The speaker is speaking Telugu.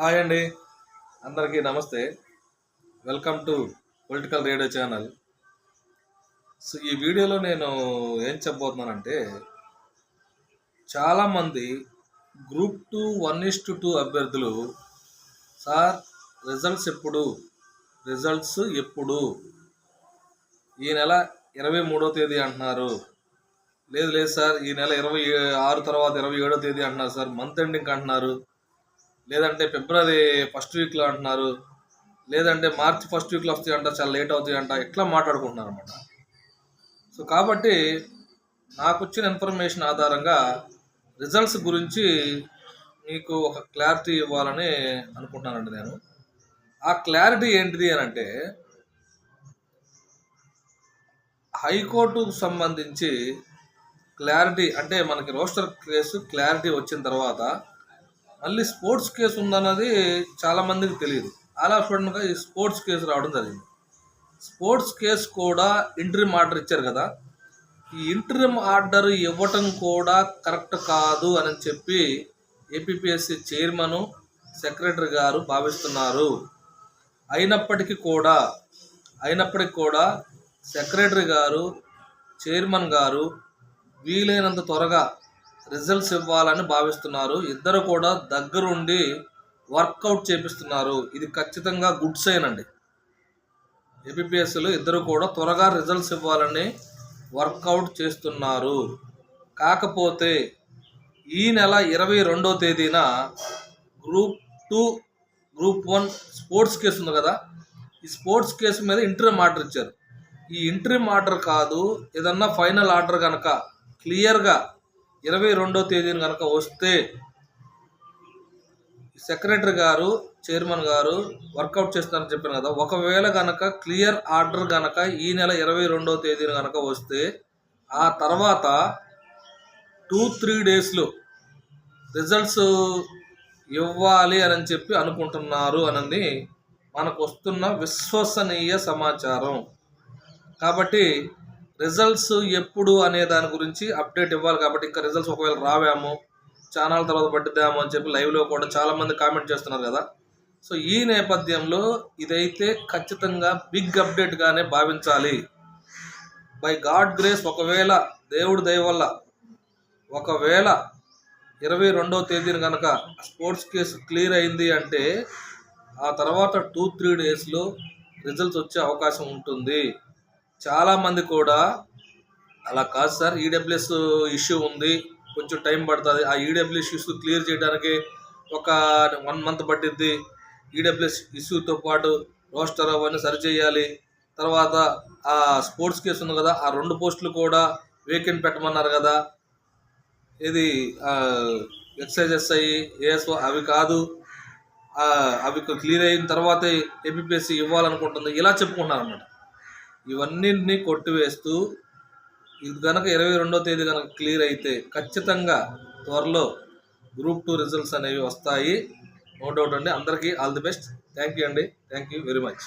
హాయ్ అండి. అందరికీ నమస్తే. Welcome to political radio channel. So ఈ వీడియోలో నేను ఏం చెప్పబోతున్నానంటే చాలామంది group two one is two two అభ్యర్థులు సార్ రిజల్ట్స్ ఎప్పుడు? రిజల్ట్స్ ఎప్పుడు? ఈ నెల ఇరవై మూడో తేదీ అంటున్నారు. లేదు లేదు సార్ ఈ నెల ఇరవై ఆరు తర్వాత ఇరవై ఏడో తేదీ అంటున్నారు సార్ మంత్ ఎండింగ్ అంటున్నారు. లేదంటే ఫిబ్రవరి ఫస్ట్ వీక్లో అంటున్నారు. లేదంటే మార్చి ఫస్ట్ వీక్లో వస్తాయి అంట చాలా లేట్ అవుతాయి అంట ఇట్లా మాట్లాడుకుంటున్నారు అనమాట సో కాబట్టి నాకు వచ్చిన ఇన్ఫర్మేషన్ ఆధారంగా రిజల్ట్స్ గురించి మీకు ఒక క్లారిటీ ఇవ్వాలని అనుకుంటున్నానండి నేను. ఆ క్లారిటీ ఏంటిది అని అంటే హైకోర్టుకు సంబంధించి క్లారిటీ అంటే మనకి రోస్టర్ కేసు క్లారిటీ వచ్చిన తర్వాత మళ్ళీ స్పోర్ట్స్ కేసు ఉందన్నది చాలామందికి తెలియదు. అలా సడన్గా ఈ స్పోర్ట్స్ కేసు రావడం జరిగింది. స్పోర్ట్స్ కేసు కూడా ఇంటర్మ్ ఆర్డర్ ఇచ్చారు కదా. ఈ ఇంటర్మ్ ఆర్డర్ ఇవ్వటం కూడా కరెక్ట్ కాదు అని చెప్పి ఏపీపీఎస్సీ చైర్మన్ సెక్రటరీ గారు భావిస్తున్నారు. అయినప్పటికీ కూడా అయినప్పటికీ కూడా సెక్రటరీ గారు చైర్మన్ గారు వీలైనంత త్వరగా రిజల్ట్స్ ఇవ్వాలని భావిస్తున్నారు. ఇద్దరు కూడా దగ్గరుండి వర్కౌట్ చేపిస్తున్నారు. ఇది ఖచ్చితంగా గుడ్ సైన్ అండి. ఏపీఎస్సీలు ఇద్దరు కూడా త్వరగా రిజల్ట్స్ ఇవ్వాలని వర్కౌట్ చేస్తున్నారు. కాకపోతే ఈ నెల ఇరవై రెండో తేదీన group two group one sports case ఉంది కదా. ఈ స్పోర్ట్స్ కేసు మీద ఇంటర్మ్ ఆర్డర్ ఇచ్చారు. ఈ ఇంటర్మ్ ఆర్డర్ కాదు ఏదన్నా ఫైనల్ ఆర్డర్ కనుక క్లియర్గా ఇరవై రెండో తేదీన కనుక వస్తే సెక్రటరీ గారు చైర్మన్ గారు వర్కౌట్ చేస్తారని చెప్పాను కదా. ఒకవేళ కనుక క్లియర్ ఆర్డర్ కనుక ఈ నెల ఇరవై రెండో తేదీన కనుక వస్తే ఆ తర్వాత టూ త్రీ డేస్లో రిజల్ట్స్ ఇవ్వాలి అని చెప్పి అనుకుంటున్నారు అనేది మనకు వస్తున్న విశ్వసనీయ సమాచారం. కాబట్టి రిజల్ట్స్ ఎప్పుడు అనే దాని గురించి అప్డేట్ ఇవ్వాలి కాబట్టి ఇంకా రిజల్ట్స్ ఒకవేళ రావాము ఛానల్ తర్వాత పట్టిద్దాము అని చెప్పి లైవ్లో కూడా చాలామంది కామెంట్ చేస్తున్నారు కదా. సో ఈ నేపథ్యంలో ఇదైతే ఖచ్చితంగా బిగ్ అప్డేట్గానే భావించాలి. బై గాడ్ గ్రేస్ ఒకవేళ దేవుడి దయ వల్ల ఒకవేళ ఇరవై రెండవ తేదీన కనుక స్పోర్ట్స్ కేసు క్లియర్ అయింది అంటే ఆ తర్వాత టూ త్రీ డేస్లో రిజల్ట్స్ వచ్చే అవకాశం ఉంటుంది. చాలామంది కూడా అలా కాదు సార్ ఈడబ్ల్యూఎస్ ఇష్యూ ఉంది. కొంచెం టైం పడుతుంది. ఆ ఈడబ్ల్యూఎస్ ఇష్యూ క్లియర్ చేయడానికి ఒక వన్ మంత్ పట్టిద్ది. ఈడబ్ల్యూఎస్ ఇష్యూతో పాటు రోస్టర్ అవన్నీ సరిచేయాలి తర్వాత ఆ స్పోర్ట్స్ కేసు ఉంది కదా ఆ రెండు పోస్టులు కూడా వేకెంట్ పెట్టమన్నారు కదా. ఇది ఎక్సైజెస్ అయ్యి ఏఎస్ఓ అవి కాదు. అవి క్లియర్ అయిన తర్వాతే ఏపీఎస్సి ఇవ్వాలనుకుంటుంది. ఇలా చెప్పుకుంటున్నారు అన్నమాట ఇవన్నింటినీ కొట్టివేస్తూ ఇది కనుక ఇరవై రెండో తేదీ కనుక క్లియర్ అయితే ఖచ్చితంగా త్వరలో గ్రూప్ టూ రిజల్ట్స్ అనేవి వస్తాయి. నో డౌట్ అండి. అందరికీ all the best. Thank you అండి. Thank you very much.